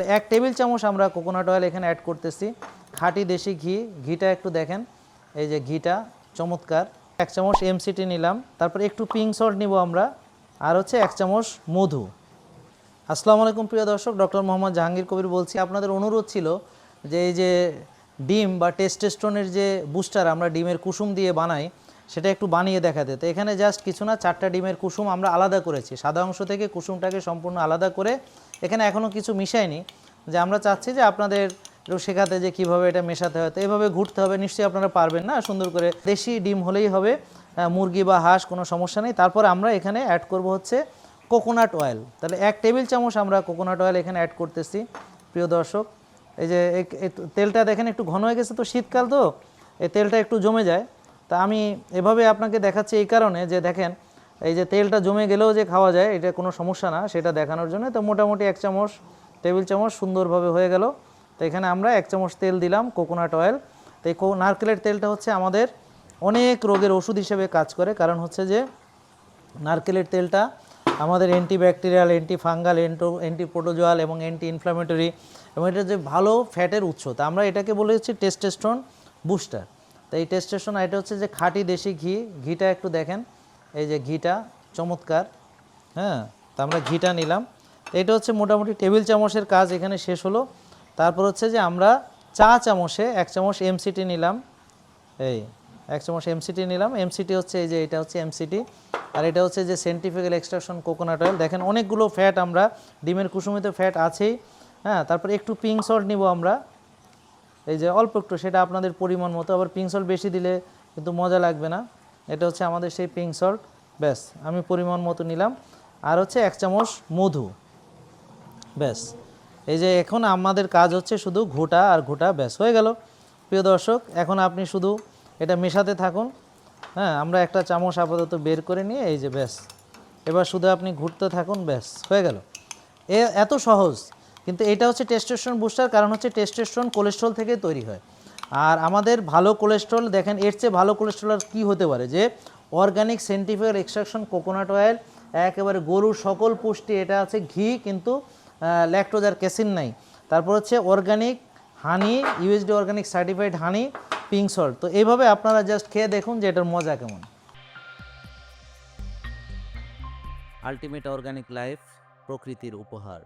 এক টেবিল চামচ আমরা কোকোনাট অয়েল এখানে অ্যাড করতেছি। খাঁটি দেশি ঘি, ঘিটা একটু দেখেন। এই যে ঘিটা, চমৎকার। এক চামচ এমসিটি নিলাম। তারপর একটু পিঙ্ক সল্ট নিব আমরা। আর হচ্ছে এক চামচ মধু। আসসালামু আলাইকুম প্রিয় দর্শক, ডক্টর মোহাম্মদ জাহাঙ্গীর কবির বলছি। আপনাদের অনুরোধ ছিল যে এই যে ডিম বা টেস্টেস্টনের যে বুস্টার আমরা ডিমের কুসুম দিয়ে বানাই, সেটা একটু বানিয়ে দেখাতে। তো এখানে জাস্ট কিছু না, চারটা ডিমের কুসুম আমরা আলাদা করেছি। সাদা অংশ থেকে কুসুমটাকে সম্পূর্ণ আলাদা করে এখানে এখনও কিছু মিশাইনি যে আমরা চাচ্ছি যে আপনাদের শেখাতে যে কীভাবে এটা মেশাতে হয়। তো এভাবে ঘুরতে হবে, নিশ্চয়ই আপনারা পারবেন না। সুন্দর করে দেশি ডিম হলেই হবে মুরগি বা হাঁস, কোনো সমস্যা নেই। তারপর আমরা এখানে অ্যাড করব হচ্ছে কোকোনাট অয়েল তাহলে এক টেবিল চামচ আমরা কোকোনাট অয়েল এখানে অ্যাড করতেছি, প্রিয় দর্শক। এই যে তেলটা দেখেন একটু ঘন হয়ে গেছে তো শীতকাল তো, এই তেলটা একটু জমে যায়। তা আমি এভাবে আপনাকে দেখাচ্ছি এই কারণে যে দেখেন এই যে তেলটা জমে গেলেও যে খাওয়া যায়, এটা কোনো সমস্যা না, সেটা দেখানোর জন্য। তো মোটামুটি এক চামচ টেবিল চামচ সুন্দরভাবে হয়ে গেল। তো এখানে আমরা এক চামচ তেল দিলাম কোকোনাট অয়েল তো এই নারকেলের তেলটা হচ্ছে আমাদের অনেক রোগের ওষুধ হিসেবে কাজ করে। কারণ হচ্ছে যে, নারকেলের তেলটা আমাদের অ্যান্টিব্যাকটেরিয়াল অ্যান্টি ফাঙ্গাল এন্টো অ্যান্টি প্রোটোজোয়াল এবং অ্যান্টি ইনফ্লামেটরি এবং এটা যে ভালো ফ্যাটের উৎস। তা আমরা এটাকে বলে হচ্ছে টেস্টেস্টন বুস্টার তো এই টেস্টেস্টন এটা হচ্ছে যে খাঁটি দেশি ঘি। ঘিটা একটু দেখেন। এই যে ঘিটা, চমৎকার হ্যাঁ? তো আমরা ঘিটা নিলাম। এটা হচ্ছে মোটামুটি টেবিল চামচের কাজ, এখানে শেষ হলো। তারপর হচ্ছে যে আমরা চা চামচে এক চামচ এমসিটি নিলাম। এই, এক চামচ এমসিটি নিলাম। এমসিটি হচ্ছে এই যে, এটা হচ্ছে এমসিটি আর এটা হচ্ছে যে সেন্টিফিক্যাল এক্সট্রাকশন কোকোনাট অয়েল দেখেন, অনেকগুলো ফ্যাট আমরা, ডিমের কুসুমিতে ফ্যাট আছেই। হ্যাঁ তারপর একটু পিঙ্ক সল্ট নিব আমরা। এই যে, অল্প একটু, সেটা আপনাদের পরিমাণ মতো। আবার পিঙ্ক সল্ট বেশি দিলে কিন্তু মজা লাগবে না। এটা হচ্ছে আমাদের সেই পিঙ্ক সল্ট ব্যাস, আমি পরিমাণ মতো নিলাম। আর হচ্ছে এক চামচ মধু। ব্যাস, এই যে এখন আমাদের কাজ হচ্ছে শুধু ঘোটা আর ঘোটা, ব্যাস, হয়ে গেল। প্রিয় দর্শক, এখন আপনি শুধু এটা মেশাতে থাকুন। হ্যাঁ আমরা একটা চামচ আপাতত বের করে নিয়ে, এই যে ব্যাস, এবার শুধু আপনি ঘুরতে থাকুন, ব্যাস, হয়ে গেল। এ, এত সহজ, কিন্তু এটা হচ্ছে টেস্টোস্টেরন বুস্টার কারণ হচ্ছে টেস্টোস্টেরন কোলেস্ট্রল থেকে তৈরি হয়। আর আমাদের ভালো কোলেস্ট্রল দেখেন এর চেয়ে ভালো কোলেস্ট্রল আর কী হতে পারে? যে organic scientifical extraction coconut oil একেবারে গরুর সকল পুষ্টি, এটা আছে ঘি, কিন্তু ল্যাকটোজ আর ক্যাসিন নাই। তারপর হচ্ছে organic honey USD organic certified honey pink salt তো এইভাবে আপনারা জাস্ট খেয়ে দেখুন যে এটার মজা কেমন। আলটিমেট অর্গানিক লাইফ প্রকৃতির উপহার।